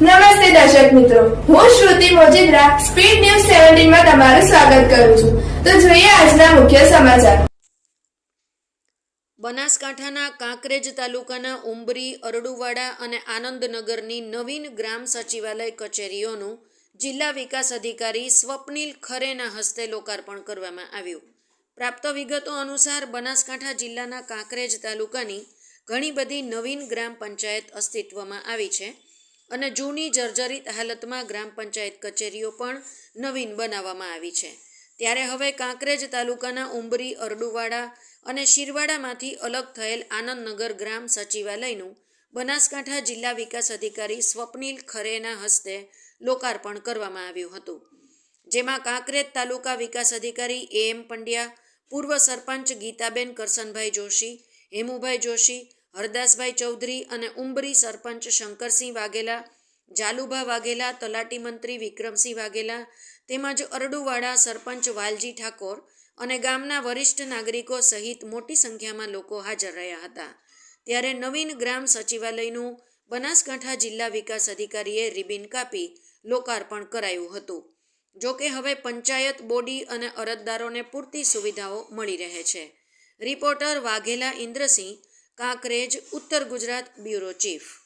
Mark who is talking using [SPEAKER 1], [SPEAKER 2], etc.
[SPEAKER 1] નમસ્તે દર્શક મિત્રો. હું શ્રુતિ મોજીદ્રા, સ્પીડ ન્યૂઝ સેવન્ટીનમાં તમારું સ્વાગત કરું છું. તો જોઈએ આજના મુખ્ય સમાચાર.
[SPEAKER 2] બનાસકાંઠાના કાંકરેજ તાલુકાના ઉંબરી, અરડુવાડા અને આનંદનગરની નવીન ગ્રામ સચિવાલય કચેરીઓનું જિલ્લા વિકાસ અધિકારી સ્વપ્નિલ ખરેના હસ્તે લોકાર્પણ કરવામાં આવ્યું. પ્રાપ્ત વિગતો અનુસાર બનાસકાંઠા જિલ્લાના કાંકરેજ તાલુકાની ઘણી બધી નવીન ગ્રામ પંચાયત અસ્તિત્વમાં આવી છે. અને જૂની જર્જરિત હાલતમાં ગ્રામ પંચાયત કચેરીઓ પણ નવીન બનાવવામાં આવી છે. ત્યારે હવે કાંકરેજ તાલુકાના ઉંબરી, અરડુવાડા અને શિરવાડામાંથી અલગ થયેલ આનંદનગર ગ્રામ સચિવાલયનું બનાસકાંઠા જિલ્લા વિકાસ અધિકારી સ્વપ્નિલ ખરેના હસ્તે લોકાર્પણ કરવામાં આવ્યું હતું. જેમાં કાંકરેજ તાલુકા વિકાસ અધિકારી એ એમ પંડ્યા, પૂર્વ સરપંચ ગીતાબેન કરસનભાઈ જોશી, હેમુભાઈ જોશી હરદાસભાઈ ચૌધરી અને ઉંબરી સરપંચ શંકરસિંહ વાઘેલા, જાલુભા વાઘેલા, તલાટી મંત્રી વિક્રમસિંહ વાઘેલા, તેમજ અરડુવાડા સરપંચ વાલજી ઠાકોર અને ગામના વરિષ્ઠ નાગરિકો સહિત મોટી સંખ્યામાં લોકો હાજર રહ્યા હતા. ત્યારે નવીન ગ્રામ સચિવાલયનું બનાસકાંઠા જિલ્લા વિકાસ અધિકારીએ રિબિન કાપી લોકાર્પણ કરાયું હતું. જો કે હવે પંચાયત બોડી અને અરજદારોને પૂરતી સુવિધાઓ મળી રહે છે. રિપોર્ટર વાઘેલા ઇન્દ્રસિંહ કાંકરેજ ઉત્તર ગુજરાત બ્યુરો ચીફ.